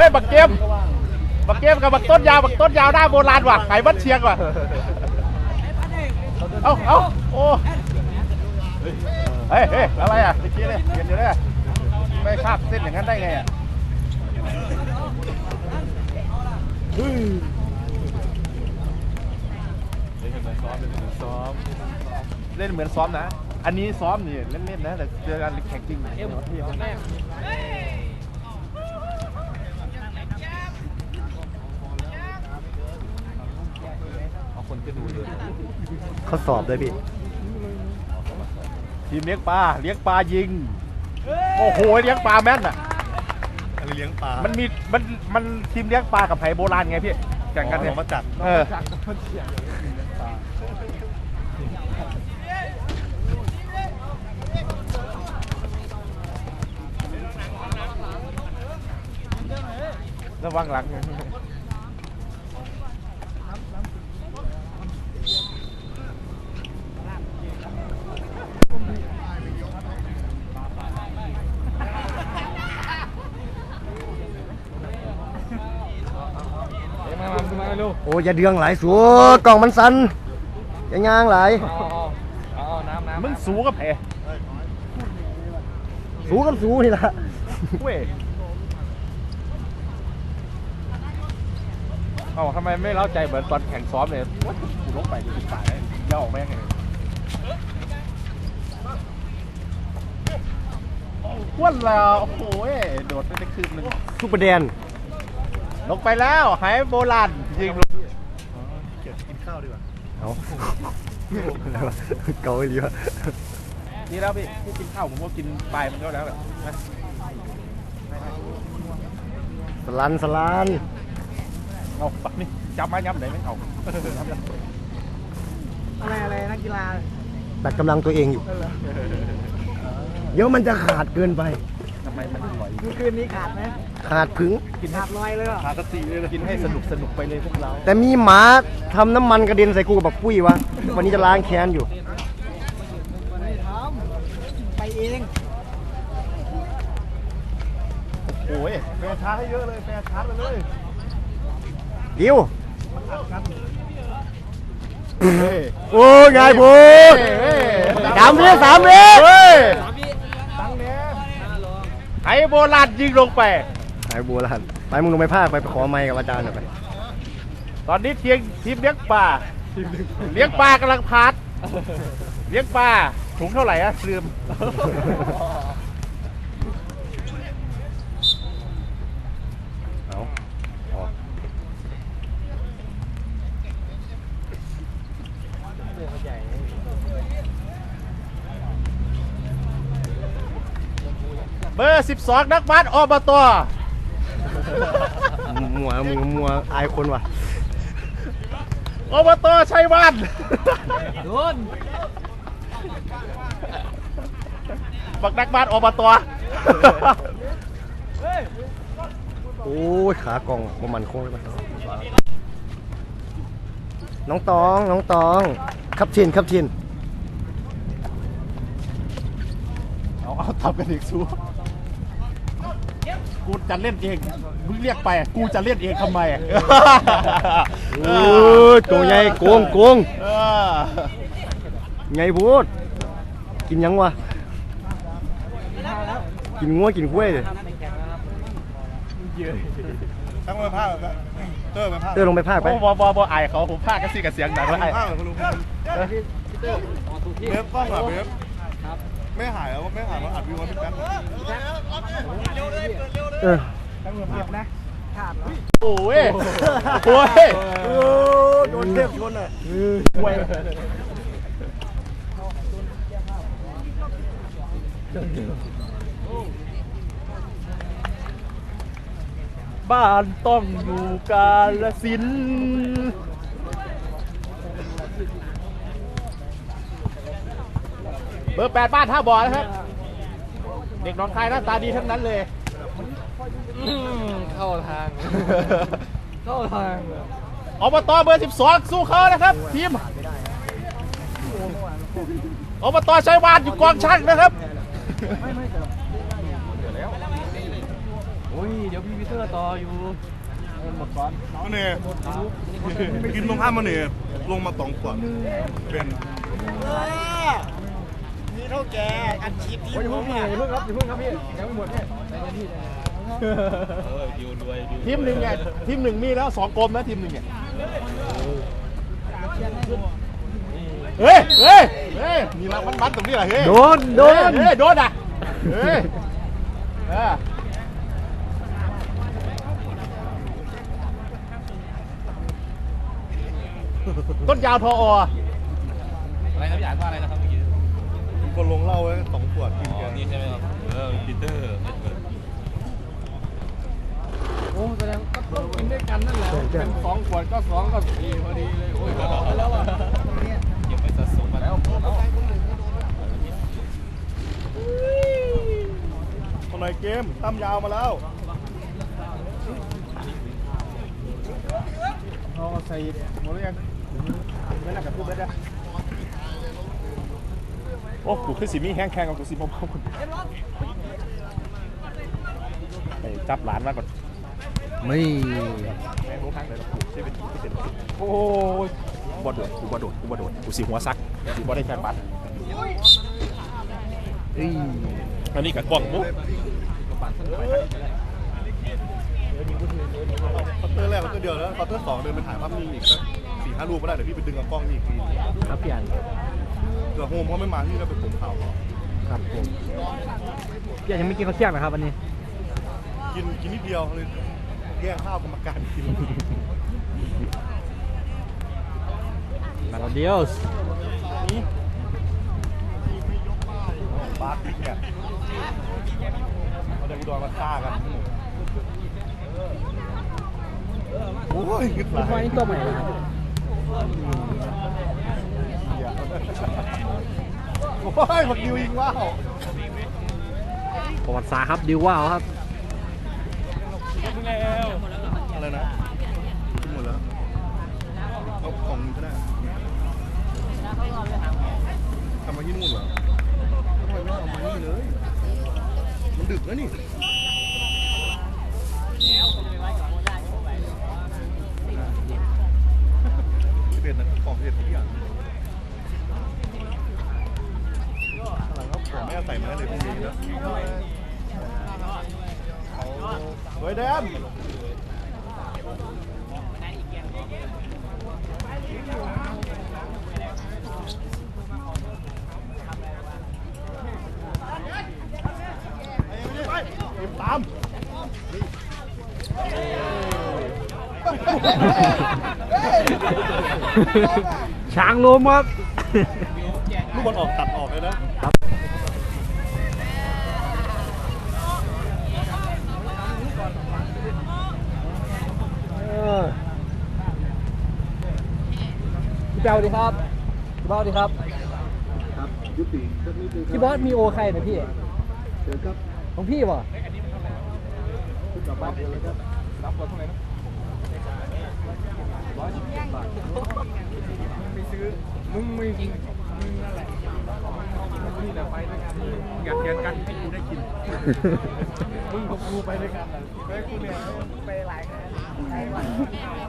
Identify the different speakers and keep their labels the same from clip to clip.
Speaker 1: ฮ้ยบักเกมบักเกมกับบักต้นยาวบักต้นยาวหน้าโบราณว่ะไข่บัดเชียงว่ะเอ้าเอ้าโอ้เฮ้ยเฮ้ยอะไรอะเมื่อกี้เลยเห็นอยู่เลยไม่คาบเส้นอย่างนั้นได้ไงอะซ้อมเล่นเหมือนซ้อมนะ อันนี้ซ้อมนี่เล่นๆนะแต่เจอกันแข่งจริงเอ็มที่แรก เอา คนก็ดูเลย
Speaker 2: เขาสอบด้วยพี่
Speaker 1: ทีมเลี้ยงปลาเลี้ยงปลายิง โอ้โหเลี้ยงปลาแม่นอะ
Speaker 2: อะไรเลี้ยงปลา
Speaker 1: มันมีมันมันทีมเลี้ยงปลากับไผ่โบราณไงพี่แข่งกันเนี่ย
Speaker 2: มาจัด
Speaker 1: เออระวังหลัง
Speaker 3: มามามา เร็ว
Speaker 2: โอ้ยอย่าเดืองหลายสัวกล่องมันสั่นอย่างงางหลาย
Speaker 3: เอาเอาเอาน้ำน้ำ
Speaker 1: มึงสูกับแผ่
Speaker 2: สูกับสูนี่ละ
Speaker 1: เว้ยเอ้าทำไมไม่เล่าใจเหมือนตอนแข่งซ้อมเนี่ยว่ากูลงไปจะเป็นฝ่ายได้ย่าออกแม่งเลยอ้วนแล้ว โอ้โหโดดได้คืนหนึง
Speaker 2: ซุปเปอร์แดน
Speaker 1: ลงไปแล้วหายโบราณ ยิงลง
Speaker 2: เอาเกาอีหลีวะ
Speaker 1: นี่แล้วพี่ที่กินข้าวผมก็กินปลายมันก็แล้วแหละนะ
Speaker 2: สลันสลัน
Speaker 1: เอาปักนี่จำมาย้ำไหนไม่เอา
Speaker 3: อะไรอะไรนักกีฬา
Speaker 2: ตัดกำลังตัวเองอยู่ เดี๋ยวมันจะขาดเกินไป
Speaker 1: ทำไมมันอร่อย
Speaker 3: เมื่อคืนนี้ขาดไหม
Speaker 2: ขาดผึง
Speaker 1: กิน
Speaker 3: ขาดลอยเลยเหรอ
Speaker 1: หากระสีเลยกินให้สนุกสนุกไปเลยพวกเรา
Speaker 2: แต่มีหมาทำน้ำมันกระเด็นใส่กูกับบักปุ้ยวะวันนี้จะล้างแค้นอยู่
Speaker 3: ไม่ทำไปเอง
Speaker 1: โอ้ยแฟนชาร์จให้เยอะเลยแฟนชาร์จไปเลย
Speaker 2: ดิว
Speaker 1: เฮ้ย
Speaker 2: โอ้ยไงพูด
Speaker 1: เฮ้ย
Speaker 2: สามเมตรสามเมตร
Speaker 1: เฮ้ยตั้งเนี้ยไอ้โบราณยิงลงไป
Speaker 2: ไอ้บัวละหันไปมึงลงไปภาคไปไปขอไมค์กับอาจารย์หน่อยไป
Speaker 1: ตอนนี้ทีมทีมเลี้ยงปลาเลี้ยงปลากำลังพาดเลี้ยงปลาถุงเท่าไหร่อะลืม
Speaker 2: เอาออก
Speaker 1: เบอร์ 12 นักบาสอบต
Speaker 2: มัวมึงมัวอายคนว่ะ
Speaker 1: อบตชัยวาน
Speaker 3: โดน
Speaker 1: บักนักบาสอบต
Speaker 2: โอ้ยขากล่องบ่มันโค้งเลยมันน้องตอง น้องตอง ครับชินครับชิน
Speaker 1: เอาเอาทำกันอีกสู้ กูจะเล่นเองมึงเรียกไป กูจะเล่นเองทำไม
Speaker 2: โอ้ยตัวใหญ่โกงโกง
Speaker 1: เออ
Speaker 2: ใหญ่พูดกินยังวะกินงัวกินกล้วยเลย
Speaker 4: ทั้งไปภาคแบบเตอร์ไปภาค
Speaker 2: เต้อลงไปภาคไป
Speaker 1: โอ้บอบอบอไอายเขาผมพากกันสิกับเสียงดังแล้วไอ้
Speaker 4: ภาคคุณลุงเบฟกล้องเหรอเบฟ ไม่หายแล้วไม่หายแล้วอัดวิวไว้พี่แป๊บ
Speaker 2: เออ
Speaker 3: ขาดเหรอ
Speaker 1: โอ้ยโอ้ย
Speaker 2: โดนเทพชนอะ
Speaker 1: โอ้ยบ้านต้องอยู่กาลสินธุ์เบอร์แปดบ้านท่าบ่อนะครับ เด็กหน้องคายหน้าตาดีทั้งนั้นเลย
Speaker 3: เข้าทาง เข้าทาง
Speaker 1: อบตเบอร์ 12 สู้เขานะครับ ทีมอบตชัยวานอยู่กองช่างนะครับ
Speaker 2: โอ้
Speaker 3: อ้ยเดี๋ยวพี่วิเตอร์ต่ออยู่หมดก่อน
Speaker 4: มันเนี่ยกินตรงข้ามมันเนี่ยลงมาสองขวดเป็น
Speaker 3: นี่ เท่าแกอัดฉีดที่ผมอะ
Speaker 5: อย่าเพิ่งครับอย่าเพิ่งครับพี่ยังไม่หมดเนี่ยใจเย็นพี่
Speaker 1: ทีมหนึ่งเนี่ยทีมหนึ่งมีแล้วสองกลมนะทีมหนึ่งเนี่ยเฮ้ยเฮ้ยเฮ้ยมีรักมันมันๆตรงนี้แหละเฮ้ย
Speaker 2: โดนโดน
Speaker 1: เฮ้ยโดนอะเฮ้ยเออต้นยาวทออ
Speaker 5: อะไรครับพี่อ่านว่าอะไรนะครับเมื่อกี้
Speaker 4: มี คนลงเหล้าไว้สองขวดกิน
Speaker 5: อ๋อ
Speaker 4: แก
Speaker 5: นี่ใช่ไหมครับ เออปีเตอร์โอ้แสดงก็ต้องกินด้วยกันนั่นแหละ เป็นสองขวดก็สองก็สี่พอดีเลย โอ้ยก็ไปแล้วอะเก็บไปสะสมมาแล้ว
Speaker 4: คนไหนเกมตั้มยาวมาแล้ว
Speaker 1: เอาใส่หมดหรือยังไม่น่ากับพูดได้ได้ โอ้กูคือสีมีแห้งแข็งกับกูสีเบาๆคนไปจับหลานมาก่อน
Speaker 2: ไม่
Speaker 1: แม่งรู้ครั้งเลยกูชีวิตที่เป็นโอ้ยกูบ่โดดกูบ่โดดกูบ่โดดกูสีหัวซักสีบ่ได้แค่บัตร
Speaker 2: เอ้ย
Speaker 1: อันนี้กับกล้องมุก
Speaker 4: คอเตอร์แรกคอเตอร์เดียวแล้วคอเตอร์สองเดินไปถ่ายภาพนิ่งอีกสักสี่ห้ารูปก็ได้เดี๋ยวพี่ไปดึงกับกล้องนี่อีกที
Speaker 2: ครับพี่อัน
Speaker 4: เผื่อโฮมเขาไม่มาพี่ก็ไปผมข่าวต่อ
Speaker 2: ครับผมพี่อันยังไม่กินข้าวเที่ยงนะครับวันนี้
Speaker 4: กินกินนิดเดียวเลยแย่งข้าวกรรมการกิน
Speaker 2: มาเดียว
Speaker 4: บาสบิ๊กเนี่ยเขาจะอุดรมาฆ่ากันโอ้ยคิดหลาย
Speaker 2: ไฟตัวใหม่
Speaker 4: โอ้ยบักดิวยิงว้าว
Speaker 2: ประวัติศาสตร์ครับดิวว้าวครับ
Speaker 4: อะไรนะกินหมดแล้วเอาของนึงก็ได้ทำมาที่นู่นเหรอทำไมไม่เอามานี่เลยมันดึกแล้วนี่เผ็ดนะของเผ็ดทุกอย่างอะไรครับผมไม่เอาใส่มาได้เลยพรุ่งนี้นะเฮ้ยแดนติดตาม
Speaker 2: ช้างลมครับ
Speaker 4: ลูกบอลออกตัดออกเลยนะ
Speaker 3: พี่เจ้าดีครับพี่บอสดีครับพี่บอสมีโอใครนะพี่ของพี่ป่ะ
Speaker 5: มึงไม่จริงมึงนั่นแหละนี่แต่ไปด้วยกันอยากเรียนกันให้กูได้กิน มึงกับกูไปด้วยกันเลยไปกูเนี่ยไปหลายง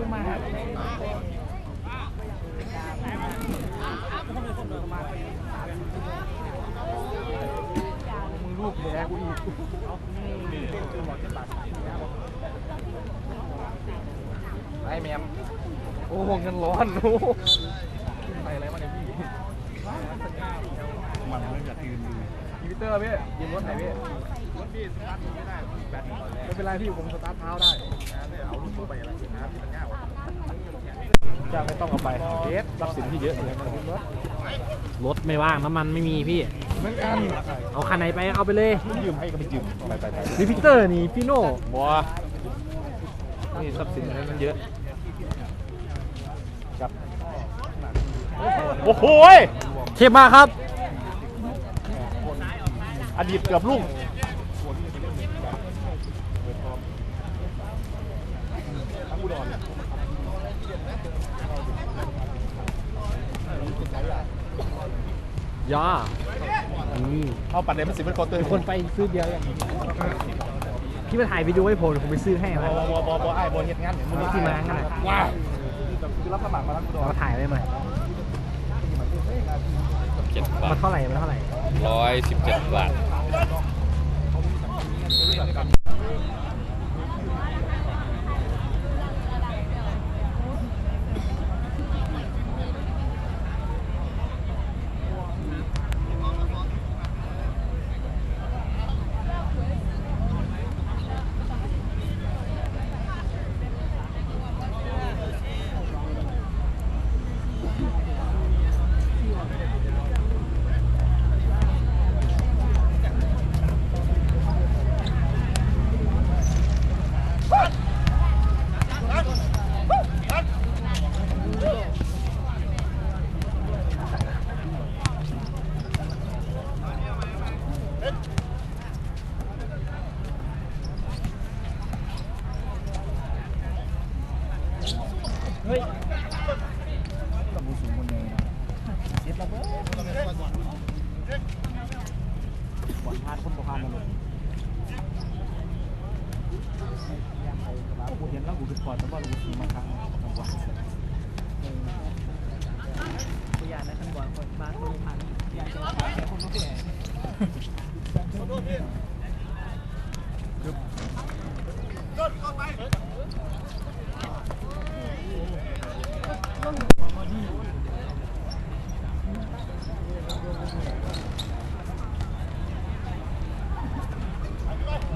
Speaker 5: านมึงลูกแย่กูอีกไอ้แมมโอ้โหเงินร้อนโอ้โหไปอะไรมาเนี่ยพี่
Speaker 4: มันไม่อยากยืนดู
Speaker 5: พีวิเตอร์พี่ยิงรถไหนพี่รถพี่สตาร์ทไม่ได้แบตไม่เป็นไรพี่ผมสตาร์ทเท้าได้เอาลูกไปอะไรนะพี่มันง่ายว่ะ
Speaker 1: จ้างไม่ต้องเอาไป เอสรับสินที่เยอะเลยมันรถ
Speaker 2: รถไม่ว่างน้ำมันไม่มีพี่
Speaker 5: เหมือนกัน
Speaker 2: เอาคันไหนไปเอาไปเลย
Speaker 1: มันยืมให้ก็ไปยืมไปไปไป
Speaker 2: นี่พิกเตอร์นี่พี่โน่
Speaker 1: บัวนี่ทรัพย์สินอะไรมันเยอะครับโอ้โหย
Speaker 2: เทพมากครับ
Speaker 1: อดีตเกือบลุ่ง
Speaker 2: ยา
Speaker 6: เอาปัดเดมันสิเป็นคอเตอร์
Speaker 3: คนไปซื้อเดียวอย่างพี่มาถ่ายวิดีโอให้ผมเดี๋ยวผมไปซื้อให้
Speaker 6: บ
Speaker 3: มา
Speaker 6: อบอบอบอไอ้บอเฮ็ดงานอย่างมึง
Speaker 3: ที่มางั้นน่ะ
Speaker 6: ว้าวคือรับสมัครมาทั้งอุดร
Speaker 3: เราถ่ายไว้มา
Speaker 1: เจ็ดบา
Speaker 3: มั
Speaker 1: ท
Speaker 3: นเท่าไหร่มันเท่าไหร่
Speaker 1: ร้อยสิบเจ็ดบาท
Speaker 6: บ่อนพานคนบ่พานมาเลย เห็นแล้วกูคือปอดแต่ว่ากูขี่มาครั้งว่า
Speaker 3: ตัวอย่างนะท่านบอกคนบ้านคนพันอยากจะแค่คนรู้แก่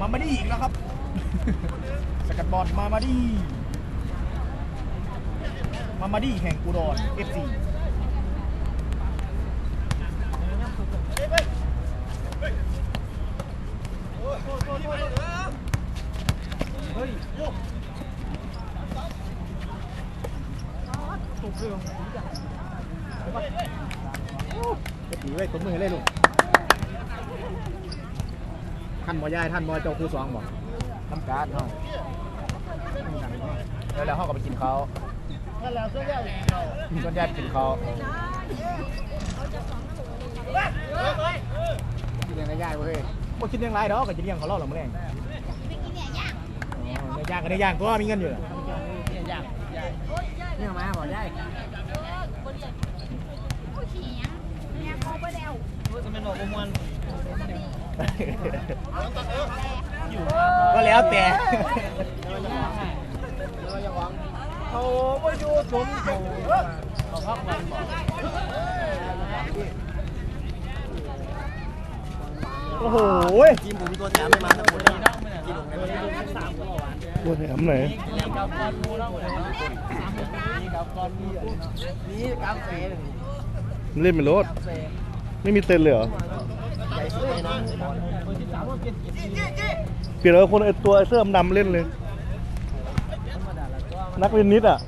Speaker 6: มามาดีอีกแล้วครับ สกัดบอล มาดีมามาดีแห่งอุดร FC จะตีไว้ตัวมือเลยลูก ท่านบ่ยายท่านบ่เจ้าครูสองบ่ทำการเนาะ แล้วแล้วเขาก็ไปกินเขาส่วนใหญ่ส่วนใหญ่กินเขาคิดเลี้ยงได้ยายเว้ยบ่คิดเลี้ยงไรดอกก็จะเลี้ยงเขาเล่าหรอมื้อแรงเนื้อย่างก็ได้ย่างก็มีเงินอยู่
Speaker 3: เนี่ยมาบอกได้
Speaker 6: ก็แล้วแต่ เขาไม่อยู่สมโอ้โหทีมผมตัวแถมไม่มาทั้งหมดเลยกิโลเมตั
Speaker 4: วแถมไหน
Speaker 3: นี่กาแฟ
Speaker 4: เล่นเป็นรถไม่มีเต็นเลยเหรอเปลี่ยนเอาคนไอตัวไอเสื้อดำเล่นเลย นักเล่นนิดอะ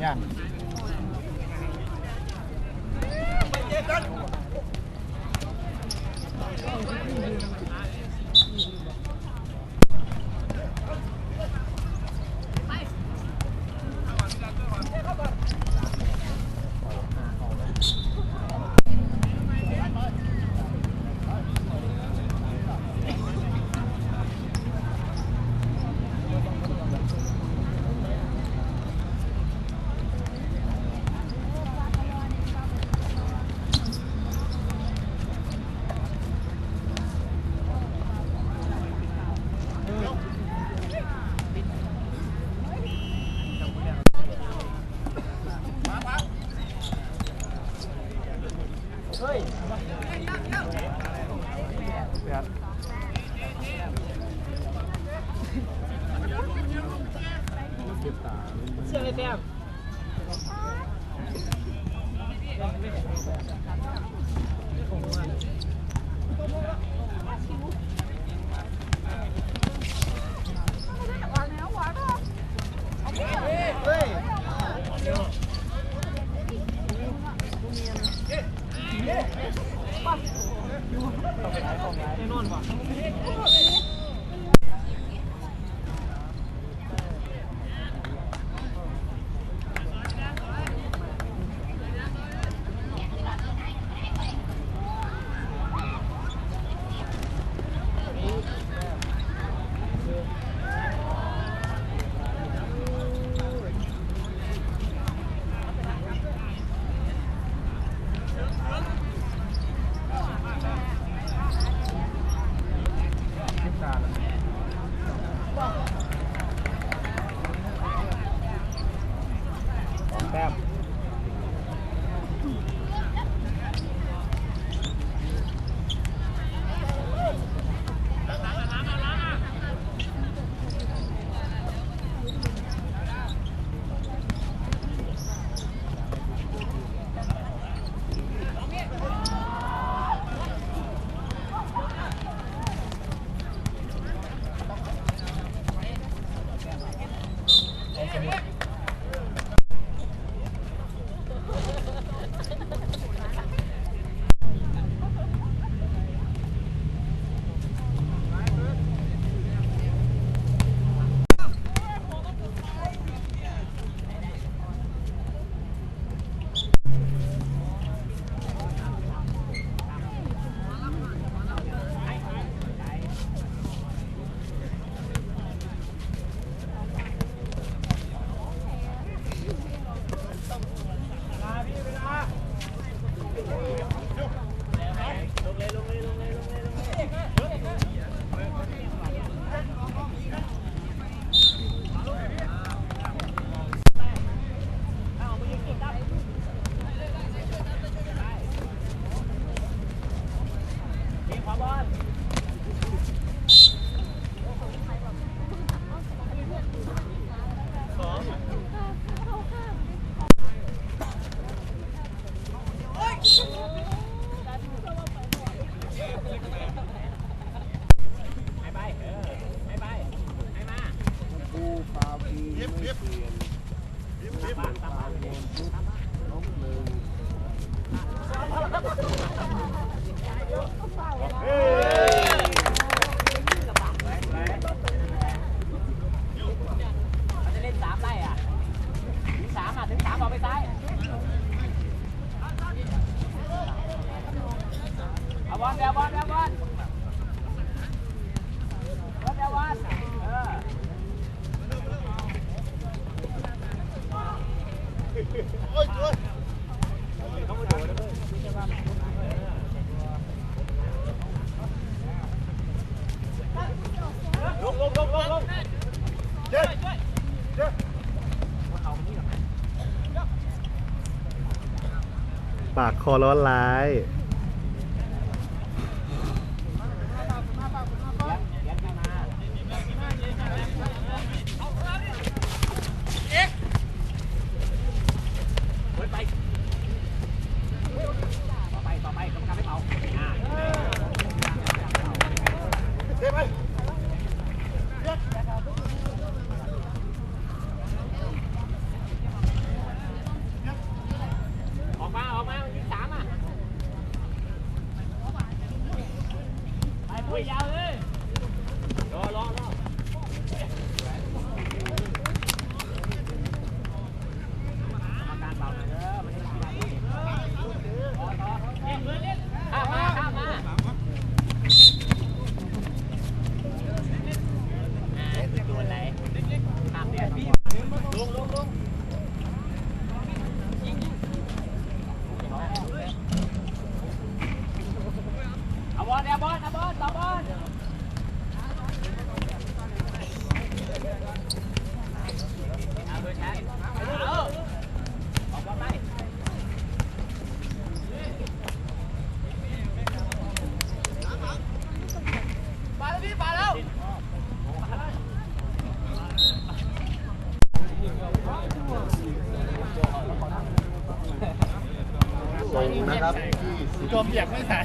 Speaker 1: Yeah. เบีบ
Speaker 2: ปากคอร้อนร้าย
Speaker 1: มเหยียบไม่
Speaker 2: สา